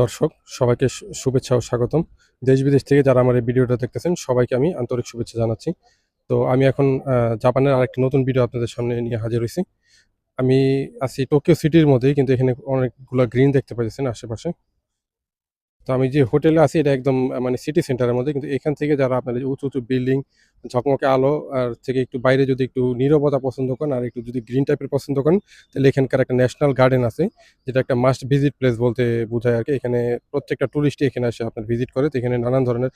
দর্শক, সবাইকে শুভেচ্ছা ও স্বাগতম। দেশ বিদেশ থেকে যারা আমার এই ভিডিওটা দেখতেছেন, সবাইকে আমি আন্তরিক শুভেচ্ছা জানাচ্ছি। তো আমি এখন জাপানের আরেকটি নতুন ভিডিও আপনাদের সামনে নিয়ে হাজির হয়েছি। আমি আছি টোকিও সিটির মধ্যেই, কিন্তু এখানে অনেকগুলো গ্রিন দেখতে পাচ্ছেন আশেপাশে। তো আমি যে হোটেলে আছি, এটা একদম মানে সিটি সেন্টারের মধ্যে, কিন্তু এখান থেকে যারা যে উঁচু উঁচু বিল্ডিং ঝকমকে আলো আর থেকে একটু বাইরে যদি একটু নীরবতা পছন্দ করেন আর একটু যদি গ্রিন টাইপের পছন্দ করেন, তাহলে এখানকার একটা ন্যাশনাল গার্ডেন আছে, যেটা একটা মাস্ট ভিজিট প্লেস বলতে বোঝায় আর কি। এখানে প্রত্যেকটা টুরিস্টই এখানে আসে আপনার ভিজিট করে, তো এখানে নানান ধরনের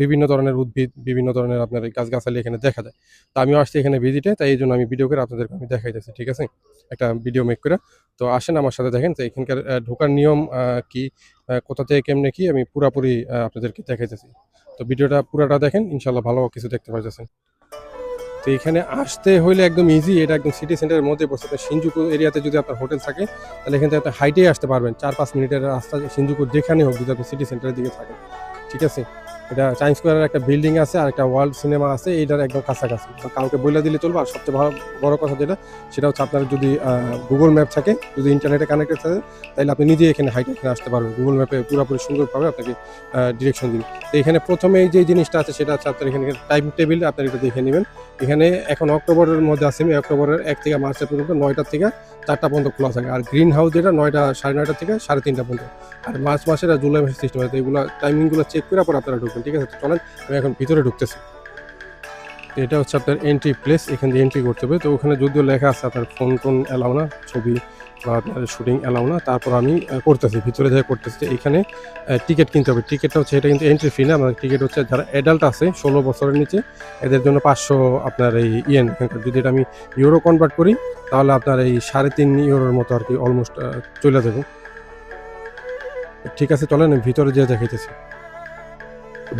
বিভিন্ন ধরনের উদ্ভিদ, বিভিন্ন ধরনের আপনার গাছগাছালি এখানে দেখা যায়। তো আমিও আসছি এখানে ভিজিটে তাই এই জন্য আমি ভিডিও করে আপনাদেরকে আমি দেখাইতেছি, ঠিক আছে? একটা ভিডিও মেক করে। তো আসেন আমার সাথে দেখেন, তো এখানকার ঢোকার নিয়ম কি? কোথা থেকে কেমনে কি? আমি পুরাপুরি আপনাদেরকে দেখাইতেছি। তো ভিডিওটা পুরাটা দেখেন ইনশাল্লাহ ভালো কিছু দেখতে পাচ্ছেন তো এখানে আসতে হইলে একদম ইজি এটা একদম সিটি সেন্টারের মধ্যে বসে আপনার সিনজুকু এরিয়াতে যদি আপনার হোটেল থাকে, তাহলে এখান থেকে আপনি হাইটেই আসতে পারবেন। চার পাঁচ মিনিটের রাস্তা সিনজুকুর যেখানে হোক যদি আপনি সিটি সেন্টারের দিকে থাকেন। ঠিক আছে? এটা টাইম স্কোয়ারের একটা বিল্ডিং আছে আর একটা ওয়ার্ল্ড সিনেমা আছে, এইটার একদম কাছাকাছি। কাউকে বলে দিলে চলবে, আর সবচেয়ে ভালো, বড় কথা যেটা, সেটা হচ্ছে আপনার যদি গুগল ম্যাপ থাকে, যদি ইন্টারনেটে কানেক্টেড থাকে তাহলে আপনি নিজে এখানে হাইটে এখানে আসতে পারবেন। গুগল ম্যাপে পুরোপুরি সুন্দরভাবে আপনাকে ডিরেকশন দিবে। তো এখানে প্রথমে যে জিনিসটা আছে, সেটা হচ্ছে আপনার এখানে টাইম টেবিল আপনার এটা দেখে নেবেন। এখানে এখন অক্টোবরের মধ্যে আছে আমি অক্টোবরের এক থেকে মার্চের পর্যন্ত নয়টা থেকে চারটা পর্যন্ত খোলা থাকে। আর গ্রিন হাউস যেটা, নয়টা, সাড়ে নয়টা থেকে সাড়ে তিনটা পর্যন্ত। আর মার্চ মাসের জুলাই মাসের সিস্টেম আছে। এগুলো টাইমিংগুলো চেক করে পর আপনারা ঢুকবেন। ঠিক আছে, তো চলেন, আমি এখন ভিতরে ঢুকতেছি। এটা হচ্ছে আপনার এন্ট্রি প্লেস এখান দিয়ে এন্ট্রি করতে হবে। তো ওখানে যদিও লেখা আছে আপনার ফোন টোন অ্যালাউ না, ছবি বা আপনার শুটিং অ্যালাউ না, তারপর আমি করতেছি, ভিতরে যাই করতেছি। এখানে টিকিট কিনতে হবে। টিকিটটা হচ্ছে, এটা কিন্তু এন্ট্রি ফি না, আমাদের টিকিট হচ্ছে যারা অ্যাডাল্ট আছে, ষোলো বছরের নিচে, এদের জন্য পাঁচশো আপনার এই ইয়েন যদি এটা আমি ইউরো কনভার্ট করি, তাহলে আপনার এই সাড়ে তিন ইউরোর মতো আর কি অলমোস্ট চলে যাবে। ঠিক আছে, চলেন ভিতরে যেয়ে দেখাইতেছি।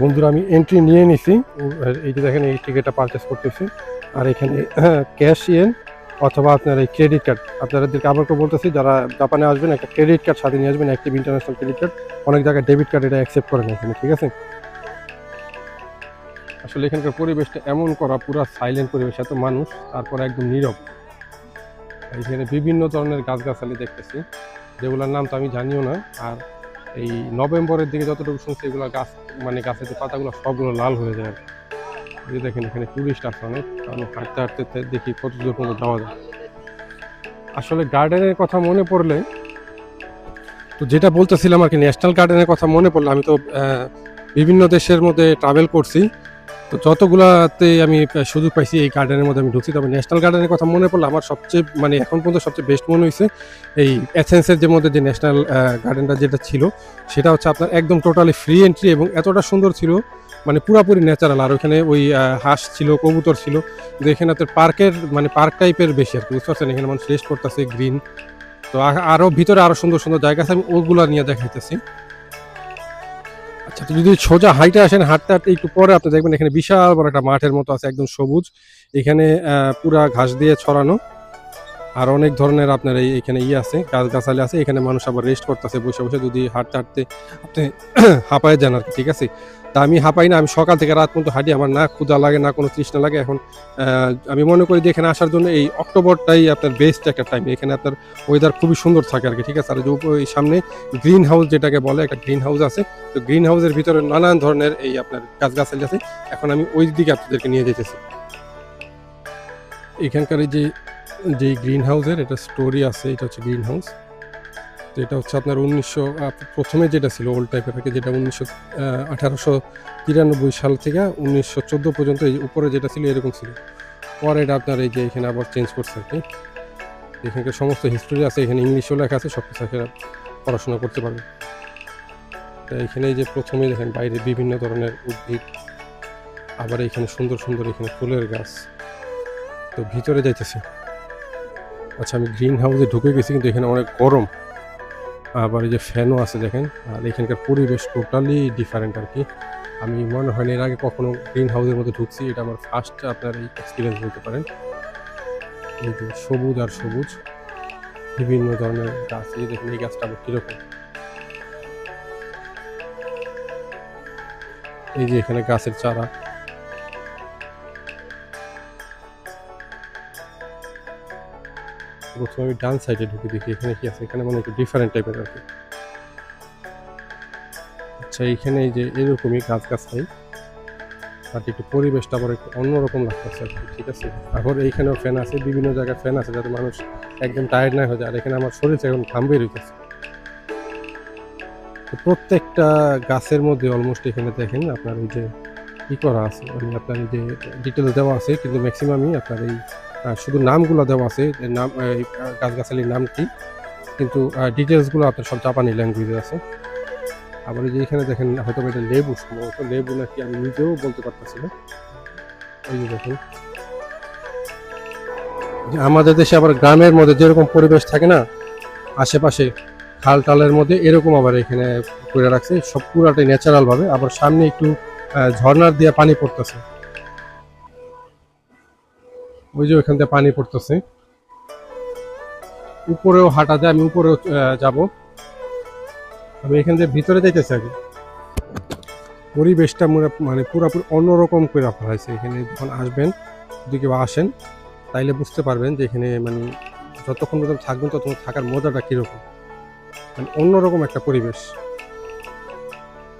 বন্ধুরা, আমি এন্ট্রি নিয়ে নিছি। এই যে দেখেন, এই টিকিটটা পারচেস করতেছি। আর এখানে ক্যাশ ইয়েন অথবা আপনার এই ক্রেডিট কার্ড আপনাদেরকে আবার করে বলতেছি, যারা জাপানে আসবেন, একটা ক্রেডিট কার্ড সাথে নিয়ে আসবেন অ্যাক্টিভ ইন্টারন্যাশনাল ক্রেডিট কার্ড অনেক জায়গায় ডেবিট কার্ড এটা অ্যাকসেপ্ট করে না এখানে, ঠিক আছে? আসলে এখানকার পরিবেশটা এমন করা, পুরো সাইলেন্ট পরিবেশ, এত মানুষ, তারপর একদম নীরব। এখানে বিভিন্ন ধরনের গাছগাছালি দেখতেছি। যেগুলোর নাম তো আমি জানিও না। আর এই নভেম্বরের দিকে যতটুকু শুনছি, এগুলো গাছ মানে গাছের যে পাতাগুলো, সবগুলো লাল হয়ে যায়। এই দেখেন, এখানে টুরিস্ট আছে অনেক। আমি হাঁটতে হাঁটতে দেখি কত দূর পর্যন্ত যাওয়া যায়। আসলে গার্ডেনের কথা মনে পড়লে, তো যেটা বলতেছিলাম আর কি, ন্যাশনাল গার্ডেনের কথা মনে পড়লে, আমি তো বিভিন্ন দেশের মধ্যে ট্রাভেল করছি। তো যতগুলাতে আমি সুযোগ পাইছি এই গার্ডেনের মধ্যে আমি ঢুকছি। তবে ন্যাশনাল গার্ডেনের কথা মনে পড়ল আমার সবচেয়ে মানে এখন পর্যন্ত সবচেয়ে বেস্ট মনে হয়েছে এই অ্যাথেন্সের যে মধ্যে যে ন্যাশনাল গার্ডেনটা যেটা ছিল, সেটা হচ্ছে আপনার একদম টোটালি ফ্রি এন্ট্রি এবং এতটা সুন্দর ছিল মানে পুরাপুরি ন্যাচারাল আর ওখানে ওই হাঁস ছিল, কবুতর ছিল, কিন্তু এখানে আপনার পার্কের মানে পার্ক টাইপের বেশি আর কি, বুঝতে পারছেন? এখানে মানুষ রেস্ট করতেছে গ্রিন তো আ- আরও ভিতরে আরও সুন্দর সুন্দর জায়গা আছে, আমি ওগুলা নিয়ে দেখাইতেছি। আচ্ছা যদি সোজা হাইটে আসেন, হাঁটতে হাঁটতে একটু পরে আপনি দেখবেন এখানে বিশাল বড় একটা মাঠের মতো আছে, একদম সবুজ। এখানে পুরা ঘাস দিয়ে ছড়ানো। আর অনেক ধরনের আপনার এই এখানে ইয়ে আছে গাছ গাছালি আছে, এখানে মানুষ আবার রেস্ট করতেছে, বসে বসে যদি হাঁটতে হাঁটতে আপনি হাঁপায় যান আর কি ঠিক আছে? তা আমি হাঁপাই না, আমি সকাল থেকে রাত পর্যন্ত হাঁটি, আমার না ক্ষুদা লাগে, না কোনো তৃষ্ণা লাগে। এখন আমি মনে করি যে এখানে আসার জন্য এই অক্টোবরটাই আপনার বেস্ট একটা টাইম এখানে আপনার ওয়েদার খুবই সুন্দর থাকে আর কি ঠিক আছে? আর যে সামনে গ্রিন হাউস যেটাকে বলে, একটা গ্রিন হাউস আছে। তো গ্রিন হাউসের ভিতরে নানান ধরনের এই আপনার গাছগাছালি আছে। এখন আমি ওই দিকে আপনাদেরকে নিয়ে যেতেছি। এখানকার এই যে যে গ্রিন হাউসের এটা স্টোরি আছে, এটা হচ্ছে গ্রিন হাউস তো এটা হচ্ছে আপনার উনিশশো প্রথমে যেটা ছিল ওল্ড টাইপের থাকে যেটা উনিশশো আঠারোশো তিরানব্বই সাল থেকে উনিশশো চোদ্দ পর্যন্ত এই উপরে যেটা ছিল এরকম ছিল। পরে এটা আপনার এই যে এখানে আবার চেঞ্জ করছে আর কি। এখানকার সমস্ত হিস্টোরি আছে, এখানে ইংলিশও লেখা আছে সব কিছু পড়াশোনা করতে পারবে তো এখানে যে প্রথমে দেখেন বাইরে বিভিন্ন ধরনের উদ্ভিদ, আবার এখানে সুন্দর সুন্দর এখানে ফুলের গাছ। তো ভিতরে যাইতেছে। আচ্ছা আমি গ্রিন হাউসে ঢুকে গেছি, কিন্তু এখানে অনেক গরম। আবার এই যে ফ্যানও আছে, দেখেন। আর এখানকার পরিবেশ টোটালি ডিফারেন্ট আর কি। আমি মনে হয় না এর আগে কখনো গ্রিন হাউসের মধ্যে ঢুকছি, এটা আমার ফার্স্ট আপনার এই এক্সপিরিয়েন্স বলতে পারেন। এই যে সবুজ আর সবুজ। বিভিন্ন ধরনের গাছ, এই দেখুন, এই গাছটা আবার কীরকম। এই যে এখানে গাছের চারা। প্রথমে আমি ডান সাইডে ঢুকে দেখি এখানে কি আছে? এখানে মানে একটু ডিফারেন্ট টাইপের আর কি। আচ্ছা এইখানে এই যে এরকমই গাছ গাছাই বাট একটু পরিবেশটা আবার একটু অন্যরকম লাগতেছে আর কি, ঠিক আছে? আবার এইখানেও ফ্যান আছে বিভিন্ন জায়গায় ফ্যান আছে যাতে মানুষ একদম টায়ার্ড না হয়ে যায়। আর এখানে আমার শরীর এখন ঘাম বের হইতেছে তো প্রত্যেকটা গাছের মধ্যে অলমোস্ট এখানে দেখেন আপনার ওই যে ই করা আছে মানে আপনার এই যে ডিটেলস দেওয়া আছে কিন্তু ম্যাক্সিমামই আপনার এই শুধু নামগুলো দেওয়া আছে নাম গাছগাছালির নাম কি কিন্তু ডিটেলসগুলো আপনার সব জাপানি ল্যাঙ্গুয়েজে আছে। আবার যে এখানে দেখেন হয়তো এটা লেবু সম্ভবত লেবু নাকি আমি নিজেও বলতে পারতেছি না। এই যে দেখেন। আমাদের দেশে আবার গ্রামের মধ্যে যেরকম পরিবেশ থাকে না আশেপাশে খাল টালের মধ্যে এরকম আবার এখানে করে রাখছে সব পুরাটাই ন্যাচারাল ভাবে আবার সামনে একটু আহ, ঝর্ণার দিয়ে পানি পড়তেছে। ওই যে ওইখান থেকে পানি পড়তেছে। উপরেও হাঁটা যায়, আমি উপরেও যাব। আমি এখান থেকে ভিতরে যাইতেছি আগে। পরিবেশটা মানে পুরোপুরি অন্যরকম করে হয়েছে। এখানে যখন আসবেন, যদি কেউ আসেন, তাইলে বুঝতে পারবেন যে এখানে মানে যতক্ষণ পর্যন্ত থাকবেন, ততক্ষণ থাকার মজাটা কীরকম। মানে অন্যরকম একটা পরিবেশ।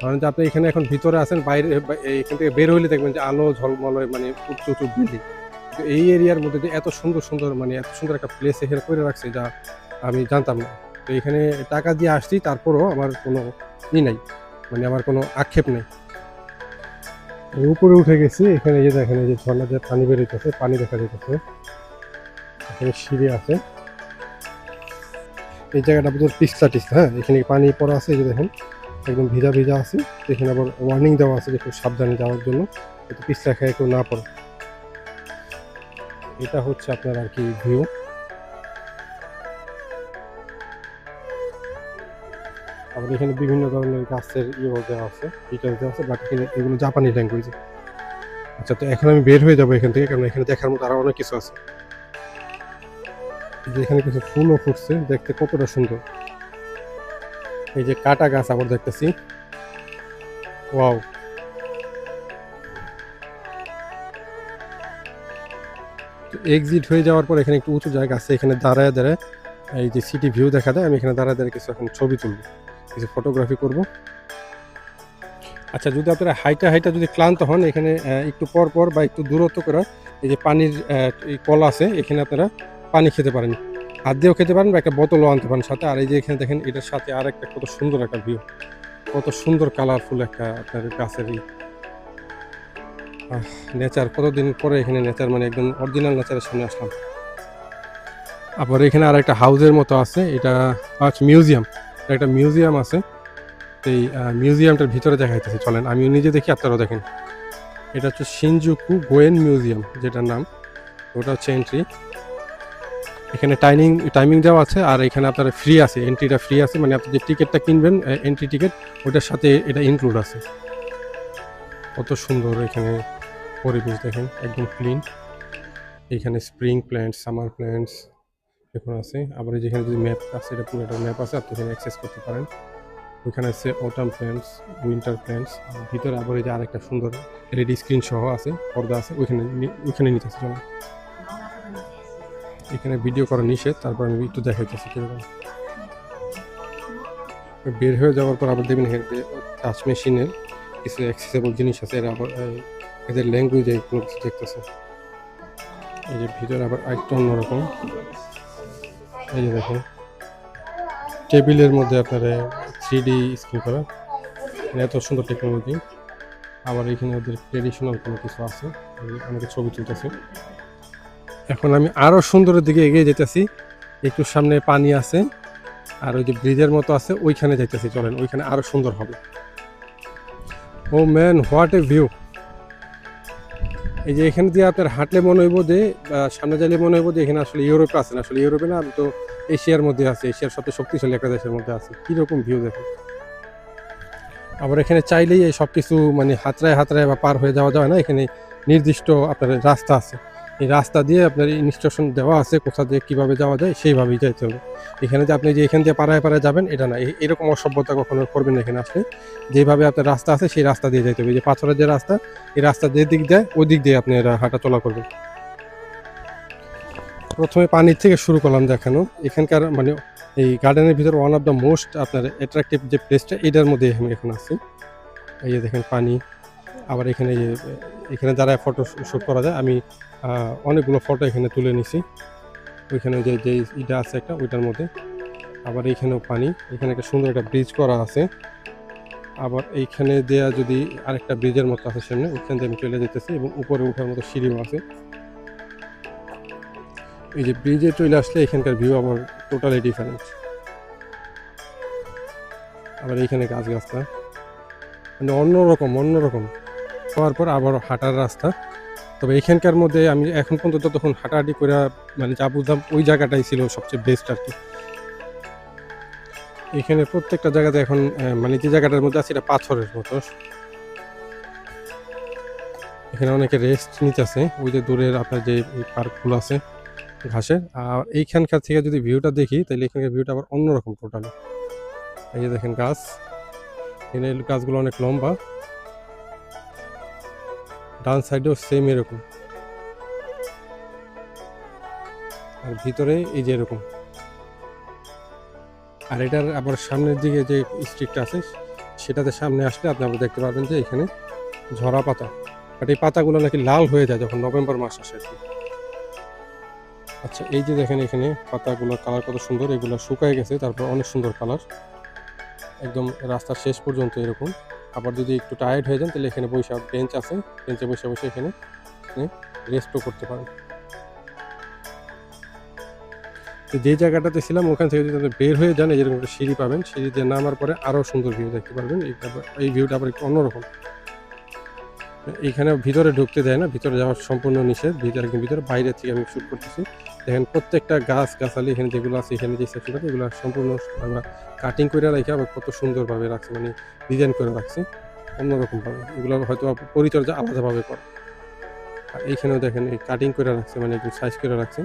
কারণ যে আপনি এখানে এখন ভিতরে আছেন, বাইরে এখান থেকে বের হইলে দেখবেন যে আলো ঝলমলয় মানে উঁচু উঁচু বিল্ডিং তো এই এরিয়ার মধ্যে যে এত সুন্দর সুন্দর মানে এত সুন্দর একটা প্লেস এখানে করে রাখছে যা আমি জানতাম না। তো এখানে টাকা দিয়ে আসছি, তারপরও আমার কোনো ই নাই মানে আমার কোনো আক্ষেপ নেই। উপরে উঠে গেছি, এখানে যে দেখেন যে ঝর্ণা দিয়ে পানি বেরোইতেছে, পানি দেখা যাইতেছে। এখানে সিঁড়ি আছে। এই জায়গাটা বোধহয় পিস্তা টিস্তা হ্যাঁ? এখানে পানি পড়া আছে, এই যে দেখেন, একদম ভিজা ভিজা আছে। এখানে আবার ওয়ার্নিং দেওয়া আছে যে একটু সাবধানে যাওয়ার জন্য একটু পিস্তা খেয়ে কেউ না পড়ে। এটা হচ্ছে আপনার আর কি ভিউ আবার এখানে বিভিন্ন ধরনের গাছের ইয়ে দেওয়া আছে ডিটেলস দেওয়া আছে বাট এগুলো জাপানি ল্যাঙ্গুয়েজে আচ্ছা তো এখন আমি বের হয়ে যাব এখান থেকে, কারণ এখানে দেখার মতো আরও অনেক কিছু আছে। এখানে কিছু ফুলও ফুটছে, দেখতে কতটা সুন্দর। এই যে কাটা গাছ আবার দেখতেছি। ওয়াও। এক্সিট হয়ে যাওয়ার পর এখানে একটু উঁচু জায়গা আছে, এখানে দাঁড়ায় দাঁড়ায় এই যে সিটি ভিউ দেখা যায় আমি এখানে দাঁড়ায় দাঁড়ায় কিছু এখন ছবি তুলবো, কিছু ফটোগ্রাফি করব। আচ্ছা যদি আপনারা হাইটা হাইটা যদি ক্লান্ত হন, এখানে একটু পর পর বা একটু দূরত্ব করে এই যে পানির কল আছে, এখানে আপনারা পানি খেতে পারেন। হাত দিয়েও খেতে পারেন বা একটা বোতলও আনতে পারেন সাথে। আর এই যে এখানে দেখেন, এটার সাথে আর একটা কত সুন্দর একটা ভিউ কত সুন্দর কালারফুল একটা আপনার গাছের নেচার কতদিন পরে এখানে নেচার মানে একদম অরিজিনাল নেচারের সামনে আসলাম। আবার এখানে আর একটা হাউসের মতো আছে, এটা আচ্ছা মিউজিয়াম একটা মিউজিয়াম আছে। এই মিউজিয়ামটার ভিতরে দেখাইতেছে, চলেন, আমি নিজে দেখি, আপনারাও দেখেন। এটা হচ্ছে সিনজুকু গোয়েন মিউজিয়াম যেটার নাম, ওটা হচ্ছে এন্ট্রি এখানে টাইমিং টাইমিং দেওয়া আছে, আর এখানে আপনার ফ্রি আছে এন্ট্রিটা ফ্রি আছে মানে আপনি যে টিকিটটা কিনবেন এন্ট্রি টিকিট ওটার সাথে এটা ইনক্লুড আছে। কত সুন্দর এখানে পরিবেশ দেখেন, একদম ক্লিন এখানে স্প্রিং প্ল্যান্টস সামার প্ল্যান্টস এখন আছে। আবার যেখানে যদি ম্যাপ আছে, এটা পুরো একটা ম্যাপ আছে, আপনি এখানে অ্যাক্সেস করতে পারেন। ওইখানে আছে অটাম প্ল্যান্টস উইন্টার প্ল্যান্টস ভিতরে আবার এই যে আরেকটা সুন্দর এলইডি স্ক্রিন সহ আছে, পর্দা আছে, ওইখানে ওইখানে নিতেছে চলো। এখানে ভিডিও করা নিষেধ, তারপর আমি একটু দেখাইতেছি কীরকম। বের হয়ে যাওয়ার পর আবার দেখবেন টাচ মেশিনের কিছু অ্যাক্সেসেবল জিনিস আছে, এরা আবার এদের ল্যাঙ্গুয়েজে কোনো কিছু দেখতেছে। এই যে ভিতরে আবার আরেকটু অন্যরকম। এই যে দেখেন, টেবিলের মধ্যে আপনার থ্রি ডি স্ক্রিন করা। মানে এত সুন্দর টেকনোলজি আবার এখানে ওদের ট্রেডিশনাল কোনো কিছু আছে, এই অনেকে ছবি তুলতেছে। এখন আমি আরও সুন্দরের দিকে এগিয়ে যেতেছি। একটু সামনে পানি আছে, আর ওই যে ব্রিজের মতো আছে, ওইখানে যাইতেছি, চলেন, ওইখানে আরও সুন্দর হবে। Oh man what a view এই যে এখানে দিয়ে আপনার হাঁটলে মনে হইব যে সামনে যাইলে মনে হইব যে এখানে আসলে ইউরোপে আছে না আসলে ইউরোপে না তো এশিয়ার মধ্যে আছে, এশিয়ার সবচেয়ে শক্তিশালী একটা দেশের মধ্যে আছে। কীরকম ভিউ দেখেন? আবার এখানে চাইলেই এই সব কিছু মানে হাতড়ায় হাতরায় বা পার হয়ে যাওয়া যায় না, এখানে নির্দিষ্ট আপনার রাস্তা আছে। এই রাস্তা দিয়ে আপনার ইনস্ট্রাকশন দেওয়া আছে, কোথা দিয়ে কীভাবে যাওয়া যায়, সেইভাবেই যাইতে হবে। এখানে যে আপনি যে এখান দিয়ে পাড়ায় পাড়ায় যাবেন, এটা না। এরকম অসভ্যতা কখনো করবেন এখানে আসলে। যেভাবে আপনার রাস্তা আছে, সেই রাস্তা দিয়ে যাইতে হবে। যে পাথরের যে রাস্তা, এই রাস্তা যে দিক দেয়, ওই দিক দিয়ে আপনি এরা হাঁটা চলা করবেন। প্রথমে পানির থেকে শুরু করলাম দেখানো। এখানকার মানে এই গার্ডেনের ভিতর ওয়ান অফ দ্য মোস্ট আপনার অ্যাট্রাকটিভ যে প্লেসটা এটার মধ্যে আমি এখন আছি। এই যে দেখেন পানি, আবার এখানে এখানে যারা ফটো শ্যুট করা যায়, আমি অনেকগুলো ফটো এখানে তুলে নিছি। ওইখানে যে যে ইটা আছে একটা, ওইটার মধ্যে। আবার এইখানেও পানি, এখানে একটা সুন্দর একটা ব্রিজ করা আছে। আবার এইখানে দেয়া যদি আরেকটা ব্রিজের মতো আছে সামনে, ওইখান দিয়ে আমি চলে যেতেছি এবং উপরে ওঠার মতো সিঁড়িও আছে। এই যে ব্রিজে চলে আসলে এখানকার ভিউ আবার টোটালি ডিফারেন্ট আবার এইখানে গাছ গাছটা মানে অন্যরকম অন্যরকম। হওয়ার পর আবার হাঁটার রাস্তা। তবে এখানকার মধ্যে আমি এখন পর্যন্ত তখন হাঁটাহাঁটি করে মানে যা বুঝলাম ওই জায়গাটাই ছিল সবচেয়ে বেস্ট আর কি। এখানে প্রত্যেকটা জায়গাতে এখন মানে যে জায়গাটার মধ্যে আছে এটা পাথরের মতো। এখানে অনেকে রেস্ট নিতেছে, ওই যে দূরের আপনার যে পার্কগুলো আছে ঘাসের। আর এইখানকার থেকে যদি ভিউটা দেখি, তাহলে এখানকার ভিউটা আবার অন্যরকম টোটালি এই যে দেখেন গাছ, এখানে গাছগুলো অনেক লম্বা। ডান সাইডেও সেম এরকম। আর ভিতরে এই যে এরকম। আর এটার আবার সামনের দিকে যে স্ট্রিটটা আছে, সেটাতে সামনে আসলে আপনি আবার দেখতে পাবেন যে এখানে ঝরা পাতা। বাট এই পাতাগুলো নাকি লাল হয়ে যায় যখন নভেম্বর মাস আসে। আচ্ছা এই যে দেখেন এখানে পাতাগুলো কালার কত সুন্দর, এগুলো শুকায় গেছে, তারপর অনেক সুন্দর কালার একদম রাস্তার শেষ পর্যন্ত এরকম। আবার যদি একটু টায়ার্ড হয়ে যান, তাহলে এখানে বসে বেঞ্চ আছে। বেঞ্চে বসে বসে এখানে রেস্টও করতে পারেন। তো যে জায়গাটাতে ছিলাম, ওখান থেকে যদি আপনি বের হয়ে যান, এই যেরকম একটা সিঁড়ি পাবেন, সিঁড়িতে নামার পরে আরও সুন্দর ভিউ দেখতে পারবেন। এই ভিউটা আবার একটু অন্যরকম। এইখানে ভিতরে ঢুকতে দেয় না, ভিতরে যাওয়ার সম্পূর্ণ নিষেধ। ভিতরে ভিতরে? বাইরে থেকে আমি শ্যুট করতেছি। দেখেন প্রত্যেকটা গাছ, গাছালি এখানে যেগুলো আছে, এখানে যে সেকশন আছে, এগুলো সম্পূর্ণ আমরা কাটিং করে রাখি আবার কত সুন্দরভাবে রাখছি মানে ডিজাইন করে রাখছি অন্যরকমভাবে। এগুলো হয়তো পরিচর্যা আলাদাভাবে করে। আর এইখানেও দেখেন এই কাটিং করে রাখছে মানে একদম সাইজ করে রাখছে।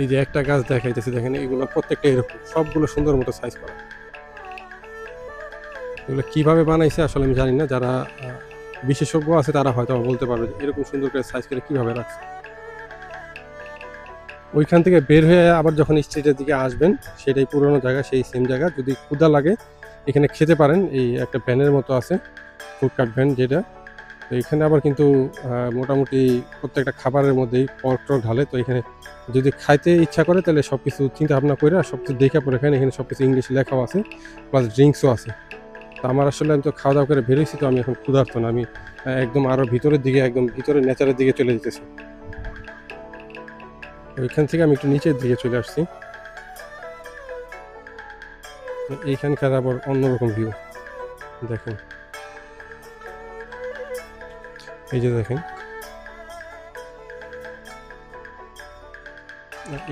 এই যে একটা গাছ দেখাইতেছি, দেখেন এগুলো প্রত্যেকটা এরকম, সবগুলো সুন্দর মতো সাইজ করা। এগুলো কীভাবে বানাইছে আসলে আমি জানি না। যারা বিশেষজ্ঞ আছে তারা হয়তো বলতে পারবে এরকম সুন্দর করে সাইজ করে কীভাবে রাখছে। ওইখান থেকে বের হয়ে আবার যখন স্ট্রিটের দিকে আসবেন, সেটাই পুরোনো জায়গা, সেই সেম জায়গা। যদি ক্ষুদা লাগে, এখানে খেতে পারেন। এই একটা ভ্যানের মতো আছে ফুডকার্ট ভ্যান যেটা। তো এখানে আবার কিন্তু মোটামুটি প্রত্যেকটা খাবারের মধ্যেই পর্ক টর্ক ঢালে। তো এখানে যদি খাইতে ইচ্ছা করে, তাহলে সব কিছু চিন্তা ভাবনা করে সব কিছু দেখে পরে এখানে এখানে সব কিছু ইংলিশ লেখাও আছে প্লাস ড্রিঙ্কসও আছে। তো আমার আসলে আমি তো খাওয়া দাওয়া করে বেরোইছি তো আমি এখন ক্ষুধার্ত না। আমি একদম আরও ভিতরের দিকে, একদম ভিতরে নেচারের দিকে চলে যেতেছি। ওইখান থেকে আমি একটু নিচের দিকে চলে আসছি। এইখানকার আবার অন্যরকম ভিউ দেখেন। এই যে দেখেন।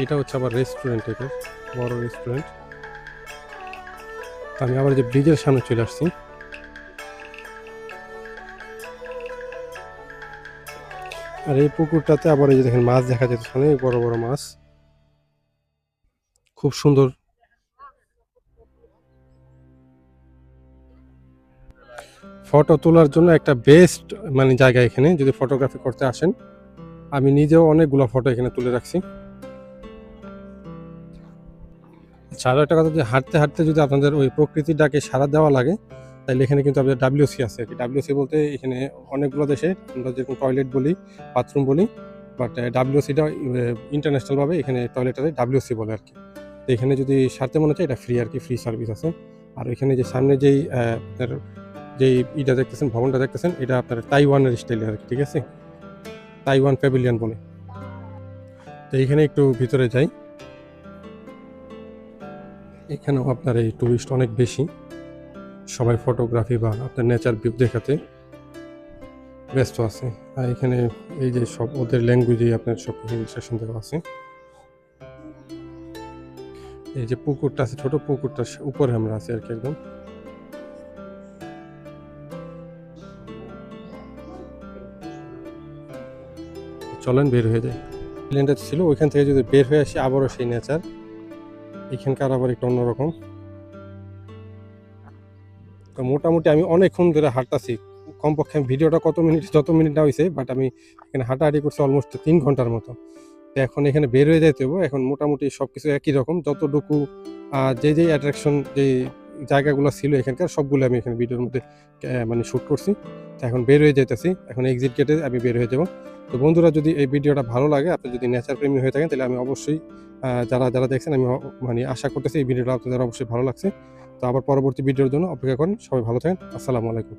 এটা হচ্ছে আবার রেস্টুরেন্ট এটা, বড় রেস্টুরেন্ট আমি আবার যে ব্রিজের সামনে চলে আসছি। আর এই পুকুরটাতে আবার এই যে দেখেন মাছ দেখা যেত অনেক বড় বড় মাছ। খুব সুন্দর। ফটো তোলার জন্য একটা বেস্ট মানে জায়গা এখানে, যদি ফটোগ্রাফি করতে আসেন। আমি নিজেও অনেকগুলো ফটো এখানে তুলে রাখছি। আচ্ছা আরও একটা কথা যে হাঁটতে হাঁটতে যদি আপনাদের ওই প্রকৃতির ডাকে সারা দেওয়া লাগে তাহলে এখানে কিন্তু আপনাদের ডাব্লিউসি আছে ডাব্লিউসি বলতে এখানে অনেকগুলো দেশে আমরা যেরকম টয়লেট বলি বাথরুম বলি বাট ডাব্লিউসিটা ইন্টারন্যাশনালভাবে এখানে টয়লেটটাতে ডাব্লিউসি বলে আর কি। তো এখানে যদি সারতে মনে হচ্ছে এটা ফ্রি আর কি ফ্রি সার্ভিস আছে। আর এখানে যে সামনে যেই আপনার যেই ইটা দেখতেছেন, ভবনটা দেখতেছেন, এটা আপনার তাইওয়ানের স্টাইলে আর কি, ঠিক আছে? তাইওয়ান প্যাভিলিয়ন বলে। তো এইখানে একটু ভিতরে যাই। এখানেও আপনার এই টুরিস্ট অনেক বেশি। সবাই ফটোগ্রাফি বা আপনার নেচার ভিউ দেখাতে ব্যস্ত আছে। আর এখানে এই যে সব ওদের ল্যাঙ্গুয়েজে আপনার সব ইনস্ট্রাকশন দেওয়া আছে। এই যে পুকুরটা আছে, ছোট পুকুরটা উপরে আমরা আছি আর কি একদম। চলেন বের হয়ে যায় প্লেনটা ছিল, ওইখান থেকে যদি বের হয়ে আসি, আবারও সেই নেচার এখানকার আবার একটু অন্যরকম। তো মোটামুটি আমি অনেকক্ষণ ধরে হাঁটতাছি। কমপক্ষে ভিডিওটা কত মিনিট, যত মিনিট না হয়েছে বাট আমি এখানে হাঁটাহাঁটি করছি অলমোস্ট তিন ঘণ্টার মতো। তো এখন এখানে বের হয়ে যাইতে হবে এখন মোটামুটি সব কিছু একই রকম। যতটুকু যে যে অ্যাট্রাকশন যে জায়গাগুলো ছিল এখানকার, সবগুলো আমি এখানে ভিডিওর মধ্যে মানে শ্যুট করছি। তো এখন বের হয়ে যেতেছি এখন এক্সিট গেটে আমি বের হয়ে যাব। তো বন্ধুরা, যদি এই ভিডিওটা ভালো লাগে, আপনি যদি নেচার প্রেমী হয়ে থাকেন, তাহলে আমি অবশ্যই যারা যারা দেখছেন, আমি মানে আশা করতেছি এই ভিডিওটা আপনাদের অবশ্যই ভালো লাগছে। তো আবার পরবর্তী ভিডিওর জন্য অপেক্ষা করেন। সবাই ভালো থাকেন। আসসালামু আলাইকুম।